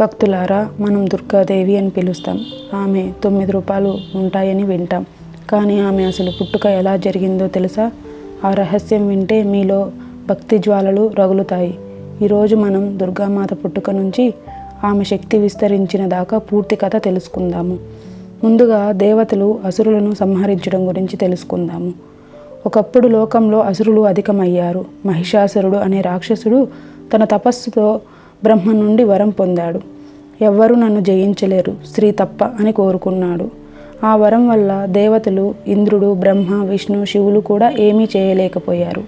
భక్తులారా మనం దుర్గాదేవి అని పిలుస్తాం. ఆమె తొమ్మిది రూపాయలు ఉంటాయని వింటాం. కానీ ఆమె అసలు పుట్టుక ఎలా జరిగిందో తెలుసా? ఆ రహస్యం వింటే మీలో భక్తి జ్వాలలు రగులుతాయి. ఈరోజు మనం దుర్గామాత పుట్టుక నుంచి ఆమె శక్తి విస్తరించిన దాకా పూర్తి కథ తెలుసుకుందాము. ముందుగా దేవతలు అసురులను సంహరించడం గురించి తెలుసుకుందాము. ఒకప్పుడు లోకంలో అసురులు అధికమయ్యారు. మహిషాసురుడు అనే రాక్షసుడు తన తపస్సుతో బ్రహ్మ నుండి వరం పొందాడు. ఎవ్వరూ నన్ను జయించలేరు స్త్రీ తప్ప అని కోరుకున్నాడు. ఆ వరం వల్ల దేవతలు ఇంద్రుడు బ్రహ్మ విష్ణు శివులు కూడా ఏమీ చేయలేకపోయారు.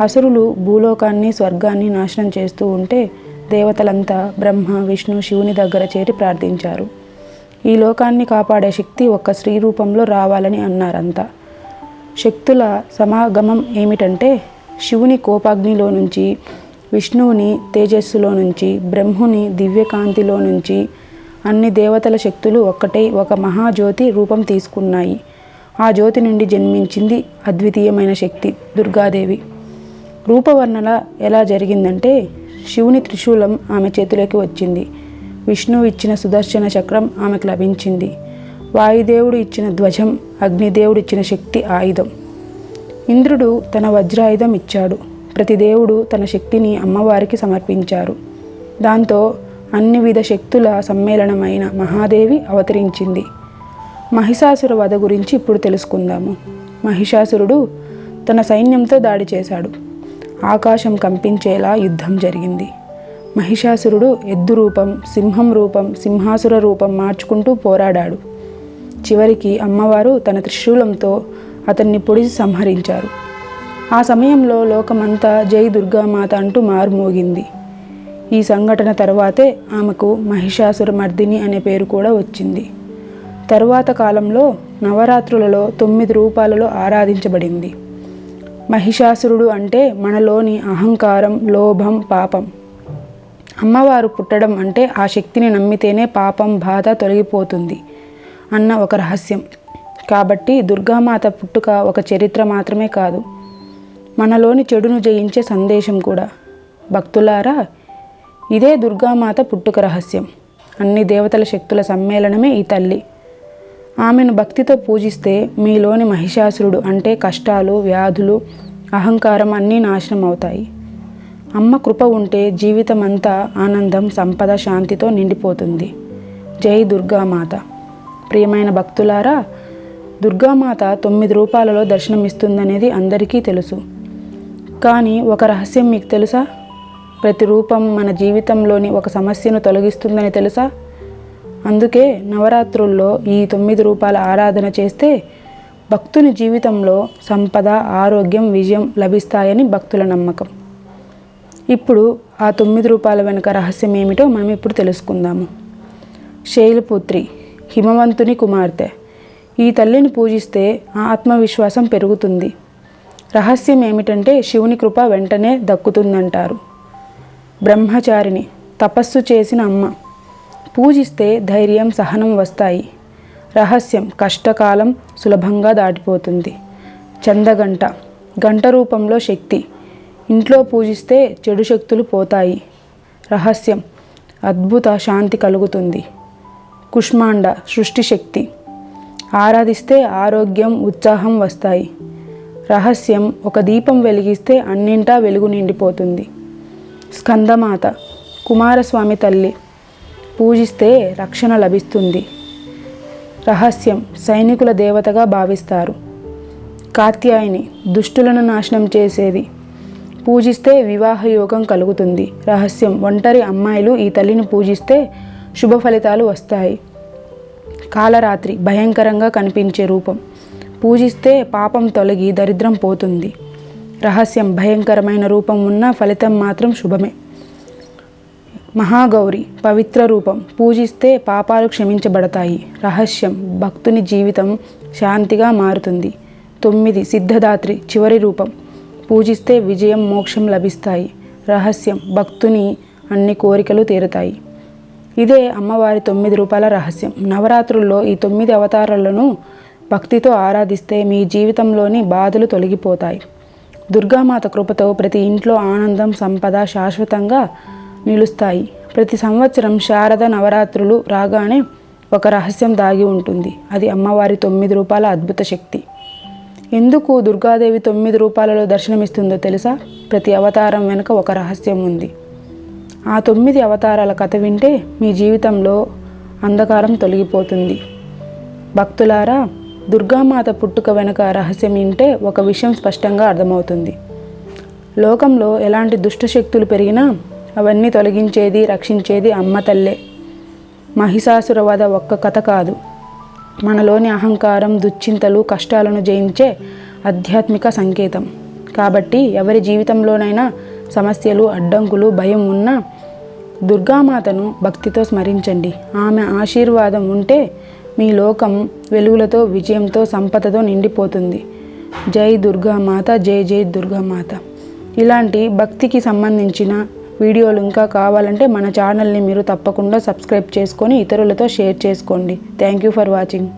అసురులు భూలోకాన్ని స్వర్గాన్ని నాశనం చేస్తూ ఉంటే దేవతలంతా బ్రహ్మ విష్ణు శివుని దగ్గర చేరి ప్రార్థించారు. ఈ లోకాన్ని కాపాడే శక్తి ఒక్క స్త్రీ రూపంలో రావాలని అన్నారంతా. శక్తుల సమాగమం ఏమిటంటే శివుని కోపాగ్నిలో నుంచి విష్ణువుని తేజస్సులో నుంచి బ్రహ్ముని దివ్యకాంతిలో నుంచి అన్ని దేవతల శక్తులు ఒక్కటే ఒక మహాజ్యోతి రూపం తీసుకున్నాయి. ఆ జ్యోతి నుండి జన్మించింది అద్వితీయమైన శక్తి దుర్గాదేవి. రూపవర్ణన ఎలా జరిగిందంటే శివుని త్రిశూలం ఆమె చేతిలోకి వచ్చింది. విష్ణువు ఇచ్చిన సుదర్శన చక్రం ఆమెకు లభించింది. వాయుదేవుడు ఇచ్చిన ధ్వజం అగ్నిదేవుడు ఇచ్చిన శక్తి ఆయుధం. ఇంద్రుడు తన వజ్రాయుధం ఇచ్చాడు. ప్రతి దేవుడు తన శక్తిని అమ్మవారికి సమర్పించారు. దాంతో అన్ని విధ శక్తుల సమ్మేళనమైన మహాదేవి అవతరించింది. మహిషాసుర వధ గురించి ఇప్పుడు తెలుసుకుందాము. మహిషాసురుడు తన సైన్యంతో దాడి చేశాడు. ఆకాశం కంపించేలా యుద్ధం జరిగింది. మహిషాసురుడు ఎద్దు రూపం సింహం రూపం సింహాసుర రూపం మార్చుకుంటూ పోరాడాడు. చివరికి అమ్మవారు తన త్రిశూలంతో అతన్ని పొడిచి సంహరించారు. ఆ సమయంలో లోకమంతా జై దుర్గామాత అంటూ మారుమోగింది. ఈ సంఘటన తర్వాతే ఆమెకు మహిషాసుర మర్దిని అనే పేరు కూడా వచ్చింది. తరువాత కాలంలో నవరాత్రులలో తొమ్మిది రూపాలలో ఆరాధించబడింది. మహిషాసురుడు అంటే మనలోని అహంకారం లోభం పాపం. అమ్మవారు పుట్టడం అంటే ఆ శక్తిని నమ్మితేనే పాపం బాధ తొలగిపోతుంది అన్న ఒక రహస్యం. కాబట్టి దుర్గామాత పుట్టుక ఒక చరిత్ర మాత్రమే కాదు. మనలోని చెడును జయించే సందేశం కూడా. భక్తులారా ఇదే దుర్గామాత పుట్టుక రహస్యం. అన్ని దేవతల శక్తుల సమ్మేళనమే ఈ తల్లి. ఆమెను భక్తితో పూజిస్తే మీలోని మహిషాసురుడు అంటే కష్టాలు వ్యాధులు అహంకారం అన్నీ నాశనం అవుతాయి. అమ్మ కృప ఉంటే జీవితం అంతా ఆనందం సంపద శాంతితో నిండిపోతుంది. జై దుర్గామాత. ప్రియమైన భక్తులారా దుర్గామాత తొమ్మిది రూపాలలో దర్శనమిస్తుందనేది అందరికీ తెలుసు. కానీ ఒక రహస్యం మీకు తెలుసా? ప్రతి రూపం మన జీవితంలోని ఒక సమస్యను తొలగిస్తుందని తెలుసా? అందుకే నవరాత్రుల్లో ఈ తొమ్మిది రూపాల ఆరాధన చేస్తే భక్తుని జీవితంలో సంపద ఆరోగ్యం విజయం లభిస్తాయని భక్తుల నమ్మకం. ఇప్పుడు ఆ తొమ్మిది రూపాయల వెనుక రహస్యం ఏమిటో మనం ఇప్పుడు తెలుసుకుందాము. శైలపుత్రి హిమవంతుని కుమార్తె. ఈ తల్లిని పూజిస్తే ఆత్మవిశ్వాసం పెరుగుతుంది. రహస్యం ఏమిటంటే శివుని కృప వెంటనే దక్కుతుందంటారు. బ్రహ్మచారిని తపస్సు చేసిన అమ్మ పూజిస్తే ధైర్యం సహనం వస్తాయి. రహస్యం కష్టకాలం సులభంగా దాటిపోతుంది. చందగంట గంట రూపంలో శక్తి. ఇంట్లో పూజిస్తే చెడు శక్తులు పోతాయి. రహస్యం అద్భుత శాంతి కలుగుతుంది. కుష్మాండ సృష్టి శక్తి. ఆరాధిస్తే ఆరోగ్యం ఉత్సాహం వస్తాయి. రహస్యం ఒక దీపం వెలిగిస్తే అన్నింటా వెలుగు నిండిపోతుంది. స్కందమాత కుమారస్వామి తల్లి పూజిస్తే రక్షణ లభిస్తుంది. రహస్యం సైనికుల దేవతగా భావిస్తారు. కాత్యాయని దుష్టులను నాశనం చేసేది. పూజిస్తే వివాహ యోగం కలుగుతుంది. రహస్యం ఒంటరి అమ్మాయిలు ఈ తల్లిని పూజిస్తే శుభ ఫలితాలు వస్తాయి. కాలరాత్రి భయంకరంగా కనిపించే రూపం. పూజిస్తే పాపం తొలగి దరిద్రం పోతుంది. రహస్యం భయంకరమైన రూపం ఉన్న ఫలితం మాత్రం శుభమే. మహాగౌరి పవిత్ర రూపం. పూజిస్తే పాపాలు క్షమించబడతాయి. రహస్యం భక్తుని జీవితం శాంతిగా మారుతుంది. తొమ్మిది సిద్ధదాత్రి చివరి రూపం. పూజిస్తే విజయం మోక్షం లభిస్తాయి. రహస్యం భక్తుని అన్ని కోరికలు తీరుతాయి. ఇదే అమ్మవారి తొమ్మిది రూపాయల రహస్యం. నవరాత్రుల్లో ఈ తొమ్మిది అవతారాలను భక్తితో ఆరాధిస్తే మీ జీవితంలోని బాధలు తొలగిపోతాయి. దుర్గామాత కృపతో ప్రతి ఇంట్లో ఆనందం సంపద శాశ్వతంగా నిలుస్తాయి. ప్రతి సంవత్సరం శారద నవరాత్రులు రాగానే ఒక రహస్యం దాగి ఉంటుంది. అది అమ్మవారి తొమ్మిది రూపాయల అద్భుత శక్తి. ఎందుకు దుర్గాదేవి తొమ్మిది రూపాలలో దర్శనమిస్తుందో తెలుసా? ప్రతి అవతారం వెనుక ఒక రహస్యం ఉంది. ఆ తొమ్మిది అవతారాల కథ వింటే మీ జీవితంలో అంధకారం తొలగిపోతుంది. భక్తులారా దుర్గామాత పుట్టుక వెనుక రహస్యం ఇంటే ఒక విషయం స్పష్టంగా అర్థమవుతుంది. లోకంలో ఎలాంటి దుష్టశక్తులు పెరిగినా అవన్నీ తొలగించేది రక్షించేది అమ్మ తల్లే. మహిషాసురవధ ఒక్క కథ కాదు. మనలోని అహంకారం దుశ్చింతలు కష్టాలను జయించే ఆధ్యాత్మిక సంకేతం. కాబట్టి ఎవరి జీవితంలోనైనా సమస్యలు అడ్డంకులు భయం ఉన్నా దుర్గామాతను భక్తితో స్మరించండి. ఆమె ఆశీర్వాదం ఉంటే మీ లోకం వెలుగులతో విజయంతో సంపదతో నిండిపోతుంది. జై దుర్గామాత జై జై దుర్గామాత ఇలాంటి భక్తికి సంబంధించిన వీడియోలు ఇంకా కావాలంటే మన ఛానల్ని మీరు తప్పకుండా సబ్స్క్రైబ్ చేసుకొని ఇతరులతో షేర్ చేసుకోండి. Thank you for watching.